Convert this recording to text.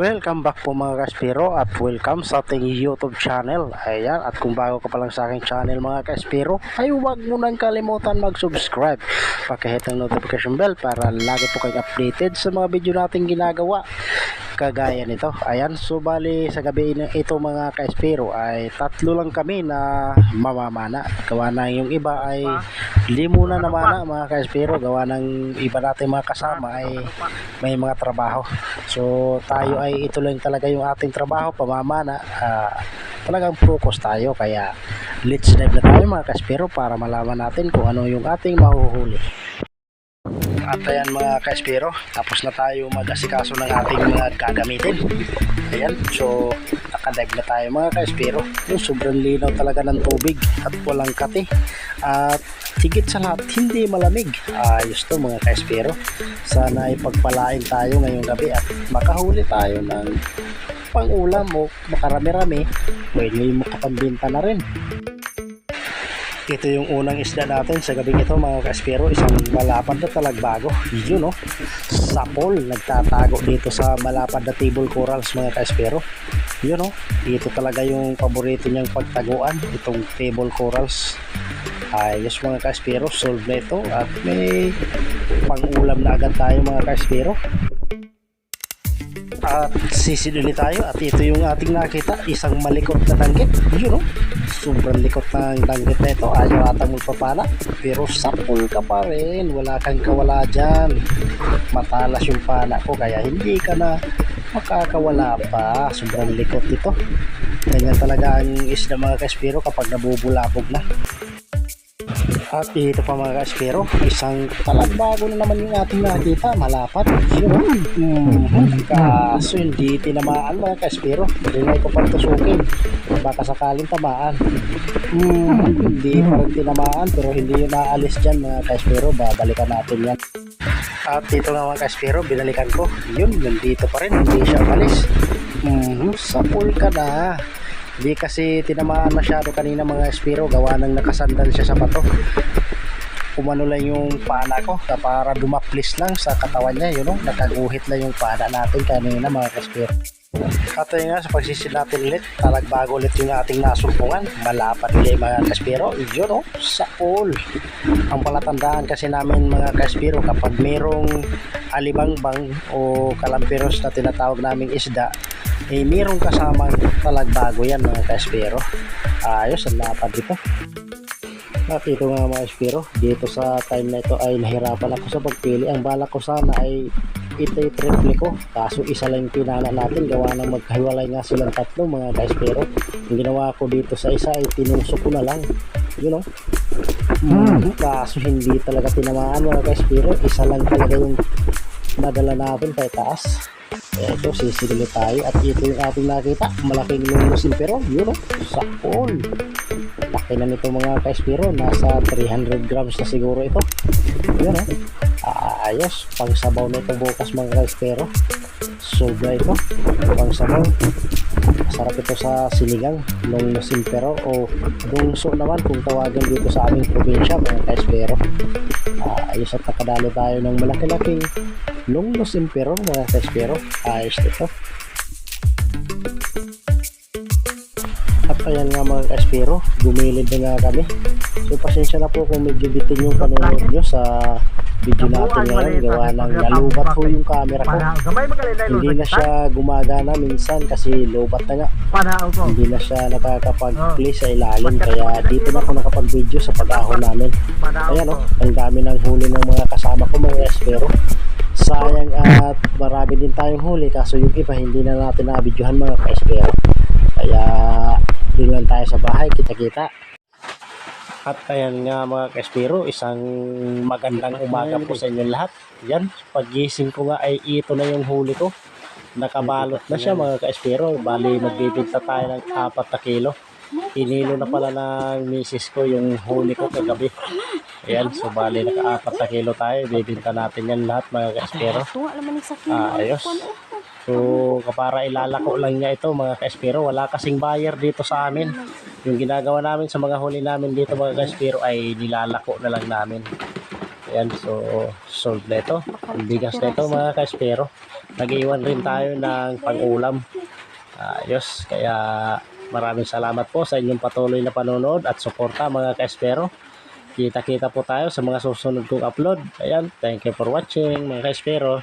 Welcome back po mga kaspiro at welcome sa ating YouTube channel. Ayan, at kung bago ka pa lang sa aking channel mga kaspiro, ay huwag mo nang kalimutan mag-subscribe. Pakihit ang notification bell para lagi po kayong updated sa mga video nating ginagawa. Kagaya nito. Ayan, so bali sa gabi ito mga kaspiro ay tatlo lang kami na mamamana. Gawa na yung iba ay limo na naman na mga kaspiro. Gawa ng iba nating mga kasama ay may mga trabaho. So tayo ay ito lang talaga yung ating trabaho, pamamana. Ah, talagang focus tayo kaya let's dive na tayo mga kaspero para malaman natin kung ano yung ating mahuhuli. At ayan mga kaspero, tapos na tayo mag-asikaso ng ating mga gagamitin. Ayan, so nakadive na tayo mga kaspero. Yung sobrang linaw talaga ng tubig at walang kati. At higit sa lahat, hindi malamig. Ayos to mga kaspero. Sana ay pagpalain tayo ngayong gabi at makahuli tayo ng pang-ulam o makarami-rami. Pwede makapambinta na rin. Ito yung unang isda natin sa gabing ito mga kaspero, isang malapad na talagbago. Yun no, sapol nagtatago dito sa malapad na table corals mga kaspero. Yun no, dito talaga yung paborito niyang pagtaguan, itong table corals. Ayos mga kaspero, solve na ito at may pang-ulam na agad tayo mga kaspero. At sisiduli tayo at ito yung ating nakita, isang malikot na tanggit. Yun no, sobrang likot ng tanggit na ito. Ayaw atang magpapala. Pero sapul ka pa rin. Wala kang kawala dyan. Matalas yung pana ko kaya hindi ka na makakawala pa. Sobrang likot ito. Ganyan talaga ang isda mga kaspiro kapag nabubulabog na. At ito pa mga kaspero, isang talagbago na naman yung ating nakita, malapat. Yun, mm Kaso hindi tinamaan mga kaspero. Rinay ko pang tusukin. Baka sakaling tamaan. Mm, hindi pa rin tinamaan pero hindi yun naalis dyan mga kaspero. Babalikan natin yan. At dito nga mga kaspero, binalikan ko. Yun, nandito pa rin. Hindi siya umalis. Mm, sa pool na. Hindi kasi tinamaan masyado kanina mga espiro gawa ng nakasandal siya sa bato. Kumano lang yung pana ko sa para dumaplis lang sa katawan niya, yun know? nakaguhit lang yung pana natin kanina mga. At ayun nga sa pagsisid natin ulit, talagbago ulit yung ating nasumpungan. Malapat ulit mga kaspiro, yun no, sa pool. Ang palatandaan kasi namin mga kaspiro kapag merong alibangbang o kalampiros na tinatawag naming isda, eh merong kasamang talagbago yan mga kaspiro. Ayos, ang lapad dito. At ito nga mga espiro, dito sa time na ito ay nahirapan ako sa pagpili. Ang bala ko sana ay ito triple ko. Kaso isa lang yung pinana natin. Gawa ng magkahiwalay nga silang tatlo mga ka-espiro. Ang ginawa ko dito sa isa ay tinungso ko na lang. You know? Mm, kaso hindi talaga tinamaan mga ka-espiro. Isa lang talaga yung nadala natin kay taas. Ito, sisigili tayo. At ito yung ating nakita. Malaking lumusin pero, yun o, sakol. Laki na nito mga ka-espiro. Nasa 300 grams na siguro ito. Yun o. Ayos. Pang sabaw na ito bukas mga ka-espiro. Sobra ito. Pang sabaw. Masarap ito sa sinigang. Nung simpero o dungso naman kung tawagan dito sa aming probinsya mga ka-espiro. Ayos at nakadalo tayo ng malaki-laking Longnos Emperor mga ka-espiro. Ayos ito. At ayan nga mga ka-espiro, gumilid na nga kami. So pasensya na po kung medyo bitin yung panonood nyo sa video natin ngayon. Gawa ng nalubat po yung camera ko. Hindi na siya gumagana minsan kasi lobat na nga. Hindi na siya nakakapag-play sa ilalim. Kaya dito na ako nakapag-video sa pag-ahon namin. Ayan o, ang dami ng huli ng mga kasama ko mga espero. Sayang at marami din tayong huli kaso yung iba hindi na natin nabidyohan mga ka-espero. Kaya doon lang tayo sa bahay, kita-kita. At ayan nga mga ka-espero, isang magandang umaga po sa inyo lahat. Yan, pagising ko nga ay ito na yung huli ko. Nakabalot na siya mga ka-espero. Bali, magbibinta tayo ng 4 na kilo. Inilo na pala ng misis ko yung huli ko kagabi. Ayan, so bali naka-4 na kilo tayo. Bibinta natin yan lahat mga ka-espero. Ah, ayos. So, kapara ilalako lang niya ito mga ka-espero. Wala kasing buyer dito sa amin. Yung ginagawa namin sa mga huli namin dito mga ka-espero ay nilalako na lang namin. Ayan, so solve na ito. Ang bigas na ito mga kaespero. Nag-iwan rin tayo ng pang-ulam. Ayos, kaya maraming salamat po sa inyong patuloy na panonood at suporta mga kaespero. Kita-kita po tayo sa mga susunod kong upload. Ayan, thank you for watching mga kaespero.